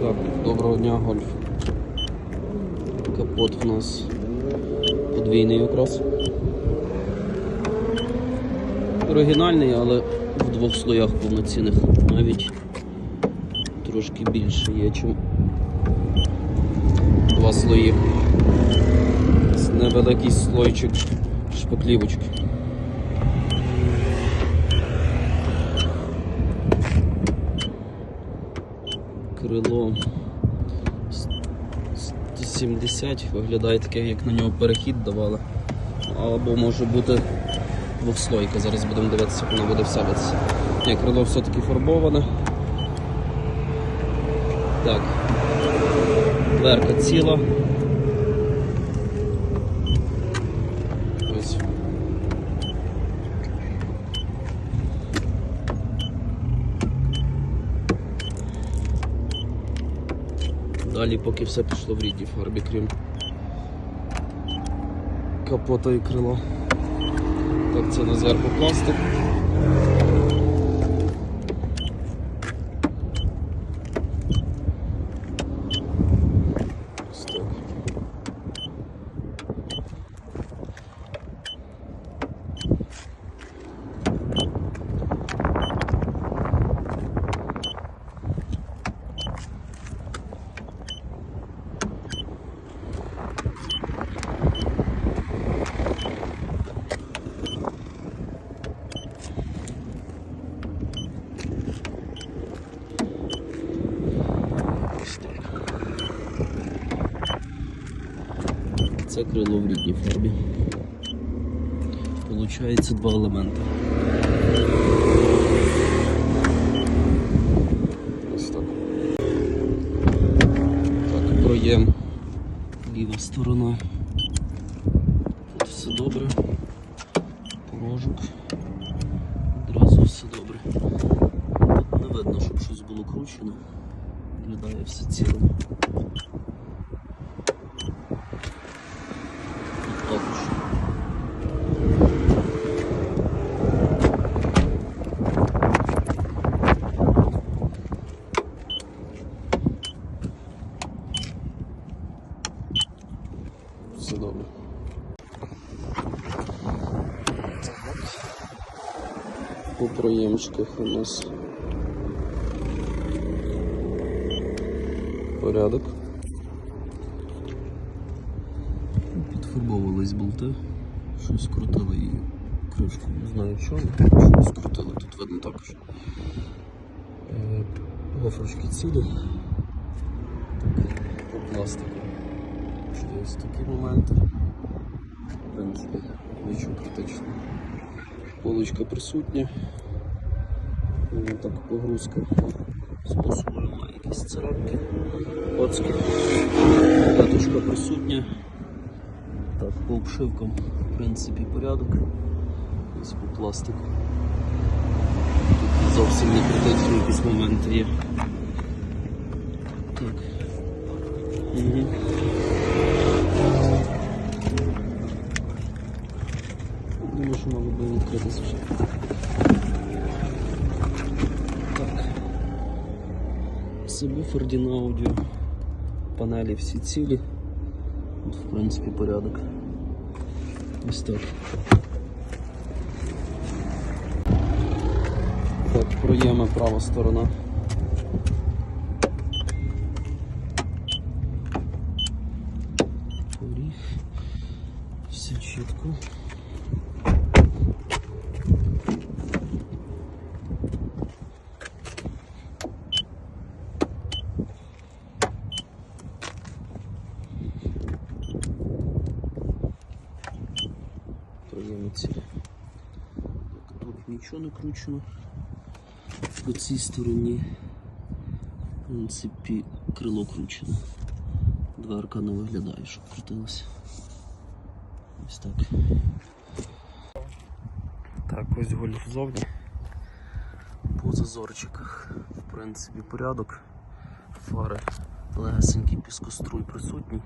Так, доброго дня, гольф. Капот в нас подвійний якраз. Оригінальний, але в двох слоях повноцінних. Навіть трошки більше є, чим два слої. Невеликий слойчик шпаклівочки. Крило 170 виглядає таке, як на нього перехід давали. Або може бути двохслойка. Зараз будемо дивитися, як воно буде вселятися. Ні, крило все-таки фарбоване. Так. Дверка ціла. Ось. Далі поки все пішло в рідній фарбі, крім капота і крила. Так, це на зверху пластик. Ось так. Ось так. Це крило в рідній фарбі. Получається два елементи. Ось так. Так, проєм. Ліва сторона. Тут все добре. Порожок. Одразу все добре. Тут не видно, щоб щось було кручено. Виглядає все цілим. Тут також. Все добре. По проємчиках у нас порядок. Підфарбовувались болти, щось крутили її кришку, не знаю чому, щось крутили, тут видно також. Е, Гофрочки цілі. По пластику. Ще є такі моменти. В принципі, нічого критичного. Полочка присутня. Ну, Так, погрузка способом має якісь царапки, оцки. Даточка присутня. Так, по обшивкам, в принципі, порядок. Ось по пластику. Тут зовсім не критичні якісь моменти є. Так. Угу. Думаю, що мало би відкритися вже. Так. Сабвуфер Audio. Панелі всі цілі. Тут, в принципі, порядок. Ось так. Так, проєми права сторона. Поріг. Все чітко. Проєми цілі. Тут нічого не кручено. По цій стороні, в принципі, крило кручено. Дверка не виглядає, щоб крутилося. Ось так. Так, ось гольф ззовні. По зазорчиках, в принципі, порядок. Фари легесенький піскоструй присутній.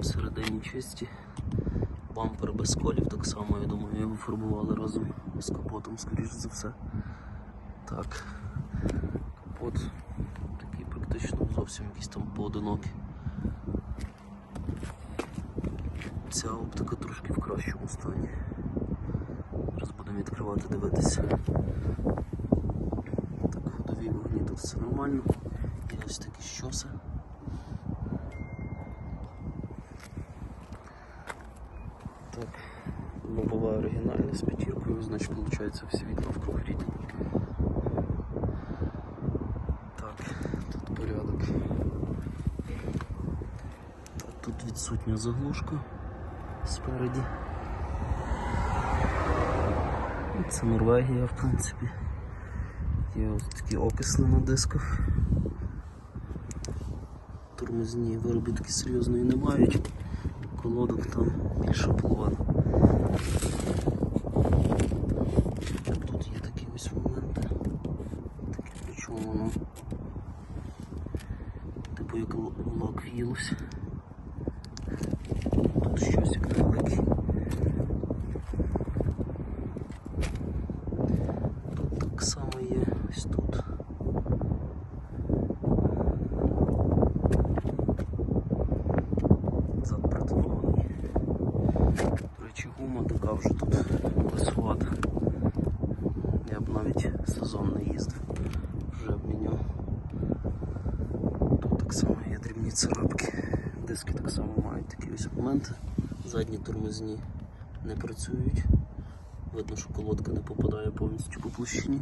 Всередині чисті. Бампер без колів, так само, я думаю, його фарбували разом з капотом, скоріш за все. Так. Капот такий практично зовсім якісь там поодинокі. Ця оптика трошки в кращому стані. Зараз будемо відкривати, дивитися. Так, ходові вогні тут все нормально. Є ось такі щоси. Так, лобова оригінальна з п'ятіркою, значить виходить всі вікна вкруг рідні. Так, тут порядок. Тут відсутня заглушка спереді. Це Норвегія, в принципі. Є ось такі окисли на дисках. Тормозні виробітки серйозної не мають. Колодок там більше половина. Тут є такі ось моменти. Таке причому воно типу як л- лак в'їлося. Тут щось як невеликий. Тут так само є ось тут. Зад притонований. До речі, гума така вже тут лисувата. Я б навіть сезон не їздив, вже обміняв. Тут так само є дрібні царапки. Диски так само мають такі ось моменти. Задні тормозні не працюють. Видно, що колодка не попадає повністю по площині.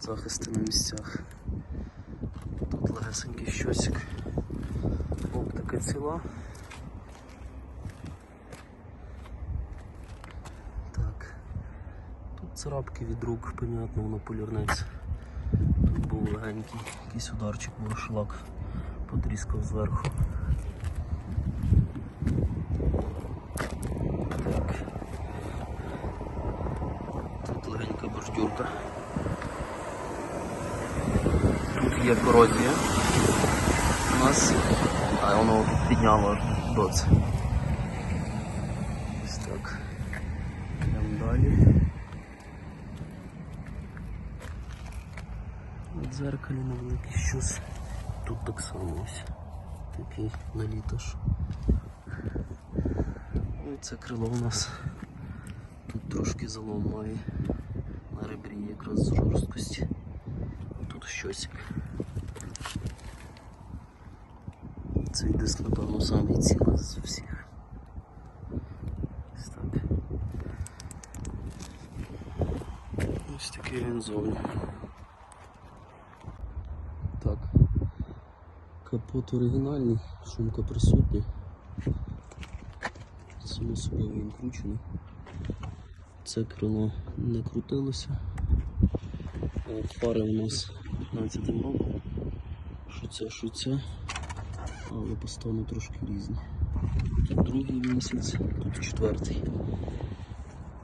Захисти на місцях. Тут легесенький щосик. Оптика ціла. Так. Тут царапки від рук, понятно, воно полірнеться. Легенький якийсь ударчик, бо шлак потріскав зверху. Так. Тут легенька бордюрка. Тут є корозія. У нас, а воно підняло до це. Ось так. Йдемо далі. В дзеркалі невеликий щось. Тут так само ось. Такий наліташ. Ну і це крило у нас. Тут трошки залом має на ребрі якраз з жорсткості. Тут щось. Цей диск, напевно, самий цілий з всіх. Ось так. Ось такий він зовні. Так. Капот оригінальний, шумка присутня. Само собою він. Це крило не крутилося. Фари у нас 15 роком. Що це, що це. Але по стану трошки різні. Тут другий місяць, тут четвертий.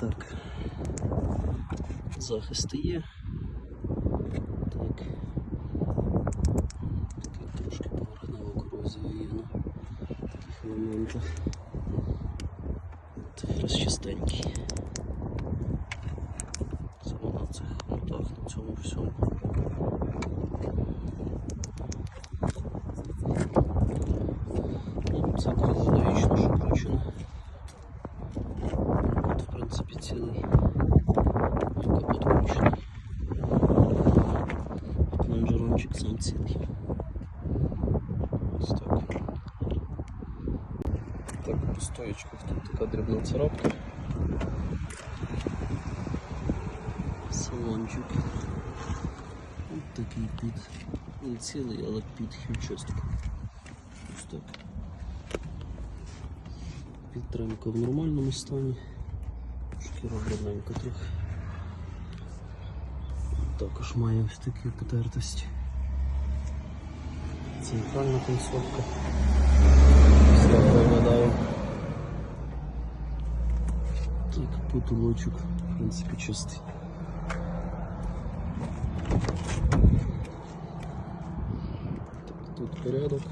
Так. Захисти є. Так. Така трошки поверхнева корозія є на таких моментах. От якраз чистенький. Саме на цих мотах, на цьому всьому. Ну, Це крило логічно, що кручено. От, в принципі, цілий. Капот кручений. Лонжерончик сам цілий. Ось так. Так, по стоєчках дрібна царапка. Салончик. Ось такий під. Не цілий, але під хімчистку. Ось так. Підтримка в нормальному стані. Шкіра дрібненька трохи. Також має ось такі потертості. Центральна консолька. Так виглядає. Так, потолочок, в принципі, чистий. Тут порядок.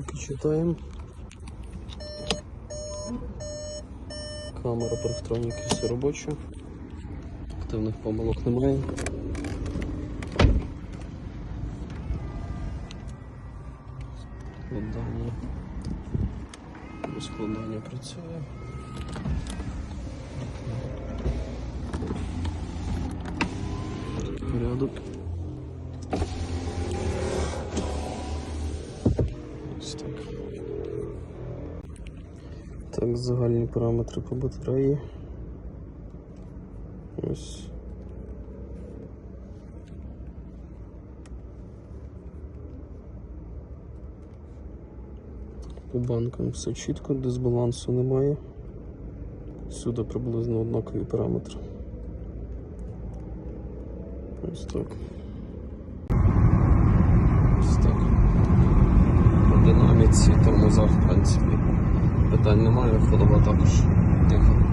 поки читаємо. Камера парктроніки все робоча. Активних помилок немає. Складання. Складання працює. Порядок. Так, загальні параметри по батареї. Ось. По банкам все чітко, дисбалансу немає. Сюди приблизно однакові параметри. Ось так. Ось так. По динаміці, тормозах, в принципі, питань немає, ходова також тихо.